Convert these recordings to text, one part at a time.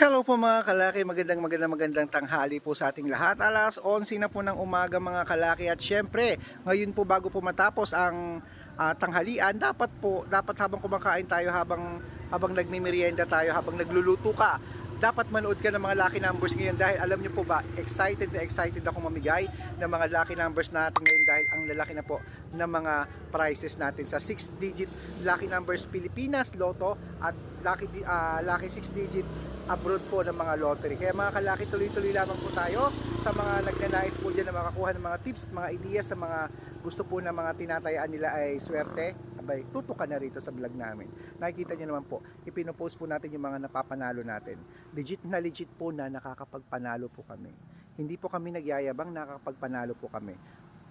Hello po mga kalaki, magandang magandang magandang tanghali po sa ating lahat. Alas 11 na po ng umaga mga kalaki. At syempre, ngayon po bago po matapos ang ah, tanghalian, dapat po, dapat habang kumakain tayo, habang habang nagmimerienda tayo, habang nagluluto ka, dapat manood ka ng mga lucky numbers ngayon. Dahil alam niyo po ba, excited na excited ako mamigay ng mga lucky numbers natin ngayon dahil ang lalaki na po ng mga prizes natin sa 6 digit lucky numbers Pilipinas Lotto at lucky ah, lucky 6 digit abroad po ng mga lottery. Kaya mga kalaki, tuloy-tuloy lamang po tayo sa mga nagnanais po dyan na makakuha ng mga tips at mga ideas sa mga gusto po na mga tinatayaan nila ay swerte. Abay, tutukan na rito sa vlog namin. Nakikita nyo naman po, ipinopost po natin yung mga napapanalo natin. Legit na legit po na nakakapagpanalo po kami. Hindi po kami nagyayabang nakakapagpanalo po kami.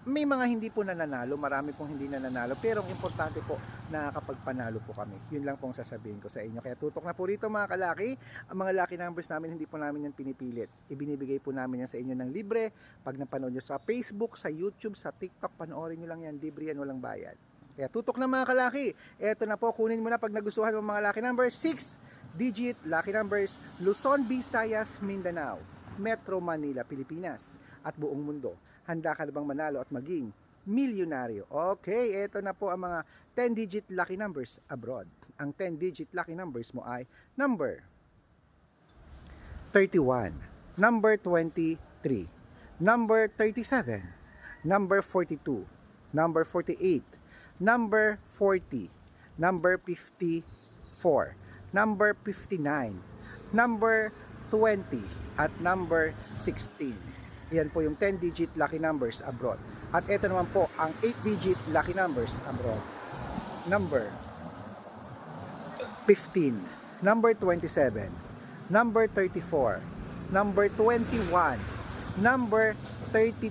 May mga hindi po nananalo, marami pong hindi nananalo, pero ang importante po, nakakapagpanalo po kami. Yun lang pong sasabihin ko sa inyo. Kaya tutok na po rito mga kalaki, ang mga lucky numbers namin, hindi po namin yan pinipilit. Ibinibigay po namin yan sa inyo ng libre. Pag napanood nyo sa Facebook, sa YouTube, sa TikTok, panoorin nyo lang yan, libre yan, walang bayad. Kaya tutok na mga kalaki. Eto na po, kunin mo na pag nagustuhan mo mga lucky numbers. 6 digit lucky numbers, Luzon, Visayas, Mindanao, Metro Manila, Pilipinas, at buong mundo. Handa ka na bang manalo at maging milyonaryo? Okay, eto na po ang mga 10 digit lucky numbers abroad. Ang 10 digit lucky numbers mo ay number 31, number 23, number 37, number 42, number 48, number 40, number 54, number 59, number 20, at number 16. Yan po yung 10-digit lucky numbers abroad. At ito naman po ang 8-digit lucky numbers abroad. Number 15, number 27, number 34, number 21, number 32,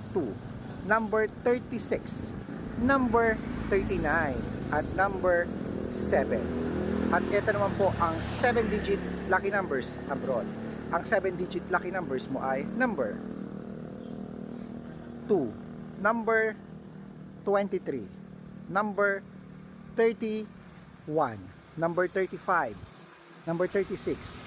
number 36, number 39, at number 7. At ito naman po ang 7-digit lucky numbers abroad. Ang 7-digit lucky numbers mo ay number 2, number 23, number 31, number 35, number 36,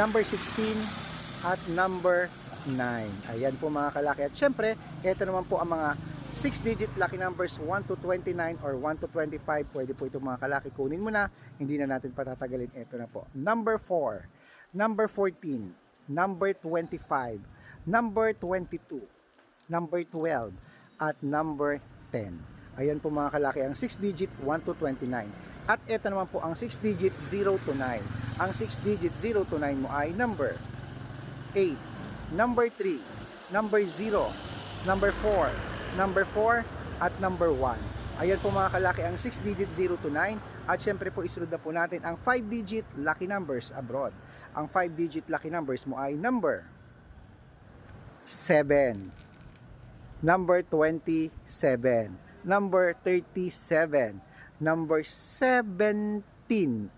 number 16, at number 9. Ayan po mga kalaki. At syempre, ito naman po ang mga 6-digit lucky numbers 1 to 29 or 1 to 25. Pwede po itong mga kalaki. Kunin mo na. Hindi na natin patatagalin. Ito na po. Number 4, number 14, number 25, number 22, number 12, at number 10. Ayan po mga kalaki, ang 6-digit 1 to 29. At ito naman po ang 6-digit 0 to 9. Ang 6-digit 0 to 9 mo ay number 8, number 3, number 0, number 4, number 4, at number 1. Ayan po mga kalaki ang 6-digit 0 to 9. At syempre po isunod na po natin ang 5-digit lucky numbers abroad. Ang 5-digit lucky numbers mo ay number 7, number 27, number 37, number 17,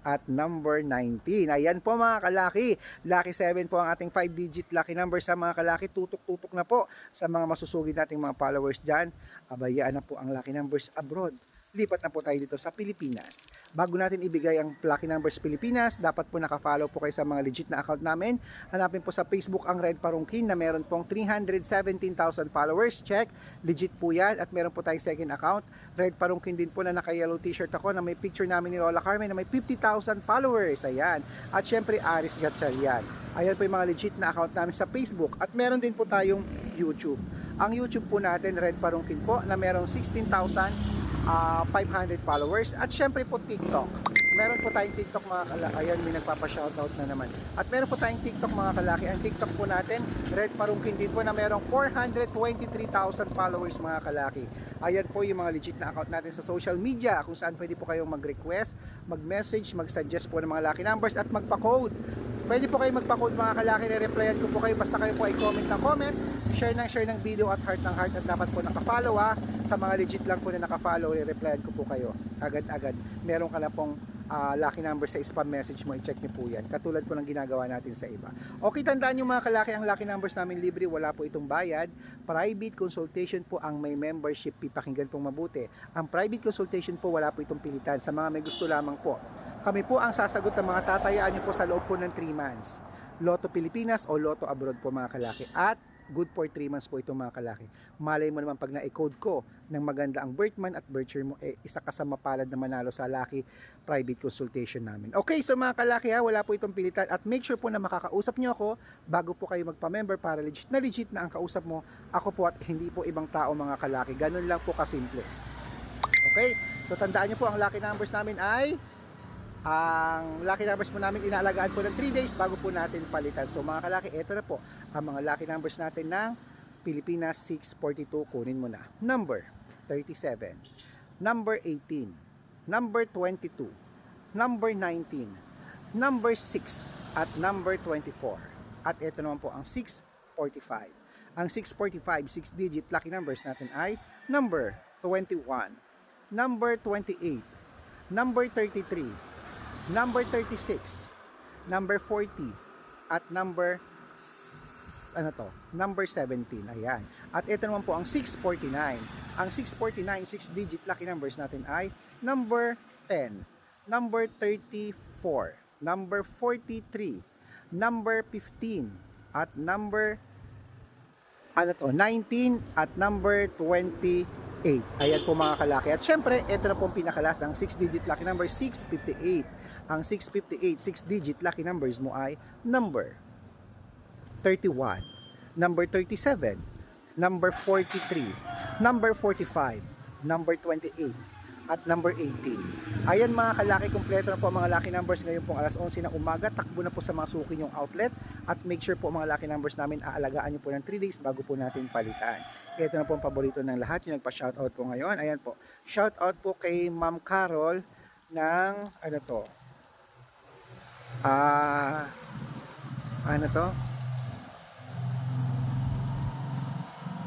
at number 19. Ayan po mga kalaki. Lucky 7 po ang ating 5-digit lucky number sa mga kalaki. Tutok-tutok na po sa mga masusugid nating mga followers dyan. Abayaan na po ang lucky numbers abroad. Lipat na po tayo dito sa Pilipinas. Bago natin ibigay ang Lucky Numbers Pilipinas, dapat po nakafollow po kayo sa mga legit na account namin. Hanapin po sa Facebook ang Red Parungkin na meron pong 317,000 followers. Check, legit po yan. At meron po tayong second account. Red Parungkin din po na naka-yellow t-shirt ako na may picture namin ni Lola Carmen na may 50,000 followers. Ayan. At syempre, Aris Gatchalian. Ayan po yung mga legit na account namin sa Facebook. At meron din po tayong YouTube. Ang YouTube po natin, Red Parungkin po, na merong 16,000 ah, 500 followers at syempre po TikTok. Meron po tayong TikTok mga kalaki. Ayan, may nagpapa-shoutout na naman. At meron po tayong TikTok mga kalaki. Ang TikTok po natin, Red Parungkin din po na merong 423,000 followers mga kalaki. Ayan po yung mga legit na account natin sa social media kung saan pwede po kayong mag-request, mag-message, mag-suggest po ng mga lucky numbers at magpa-code. Pwede po kayo magpa-code mga kalaki, re-replyan ko po kayo basta kayo po ay comment ng comment, share ng share ng video at heart ng heart at dapat po nakafollow ha. Sa mga legit lang po na nakafollow, re-replyan ko po kayo agad-agad. Meron ka na pong ah, lucky number sa spam message mo, i-check niyo po yan. Katulad po ng ginagawa natin sa iba. Okay, tandaan nyo mga kalaki, ang lucky numbers namin libre, wala po itong bayad. Private consultation po ang may membership, pipakinggan pong mabuti. Ang private consultation po, wala po itong pilitan. Sa mga may gusto lamang po. Kami po ang sasagot ng mga tatayaan nyo po sa loob po ng 3 months. Lotto Pilipinas o Lotto Abroad po mga kalaki. At good for 3 months po itong mga kalaki. Malay mo naman pag na-code ko ng maganda ang birth month at birth year mo, eh, isa ka sa mapalad na manalo sa Lucky private consultation namin. Okay, so mga kalaki ha, wala po itong pilitan at make sure po na makakausap nyo ako bago po kayo magpa-member para legit na legit na ang kausap mo. Ako po at hindi po ibang tao mga kalaki. Ganun lang po kasimple. Okay, so tandaan nyo po ang lucky numbers namin ay ang lucky numbers po namin inaalagaan po ng 3 days bago po natin palitan. So mga kalaki, ito na po ang mga lucky numbers natin ng Pilipinas 642. Kunin mo na. Number 37, number 18, number 22, number 19, number 6, at number 24. At ito naman po ang 645. Ang 645, 6 digit lucky numbers natin ay number 21, number 28, number 33, number 36, number 40, at number ano to, number 17. Ayan. At ito naman po ang 649. Ang 649, 6 digit lucky numbers natin ay number 10, number 34, number 43, number 15, at number ano to, 19 at number 28. Ayan po mga kalaki. At syempre, ito na po ang pinakalas ang 6-digit lucky number 658. Ang 658, 6-digit lucky numbers mo ay number 31, number 37, number 43, number 45, number 28, at number 18. Ayan mga kalaki, kompleto na po ang mga lucky numbers ngayon pong alas 11 ng umaga. Takbo na po sa mga suki yung outlet at make sure po mga lucky numbers namin aalagaan nyo po ng 3 days bago po natin palitan. Ito na po ang paborito ng lahat, yung nagpa-shoutout po ngayon. Ayan po, shoutout po kay Ma'am Carol ng, ano to, ah, ano to,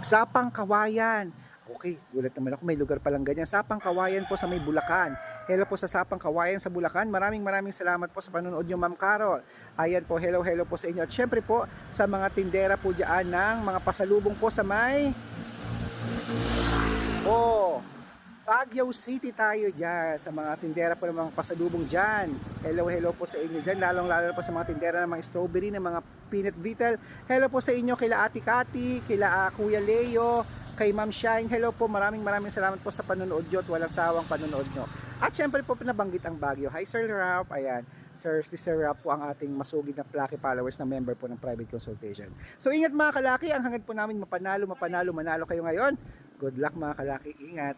Sapang Kawayan. Okay, gulat naman ako. May lugar palang ganyan. Sapang Kawayan po sa may Bulacan. Hello po sa Sapang Kawayan sa Bulacan. Maraming maraming salamat po sa panonood nyo, Ma'am Carol. Ayan po, hello, hello po sa inyo. At syempre po, sa mga tindera po dyan ng mga pasalubong po sa may... Oh, Baguio City tayo dyan. Sa mga tindera po ng mga pasalubong dyan. Hello, hello po sa inyo dyan. Lalong lalo po sa mga tindera ng mga strawberry, ng mga peanut brittle. Hello po sa inyo kila Ate Kati, kila ah, Kuya Leo, kay Ma'am Shine. Hello po, maraming maraming salamat po sa panonood nyo at walang sawang panonood nyo. At syempre po pinabanggit ang Baguio. Hi Sir Ralph, ayan. Sir, si Sir Ralph po ang ating masugid na Plucky followers na member po ng private consultation. So ingat mga kalaki, ang hangad po namin mapanalo, mapanalo, manalo kayo ngayon. Good luck mga kalaki, ingat.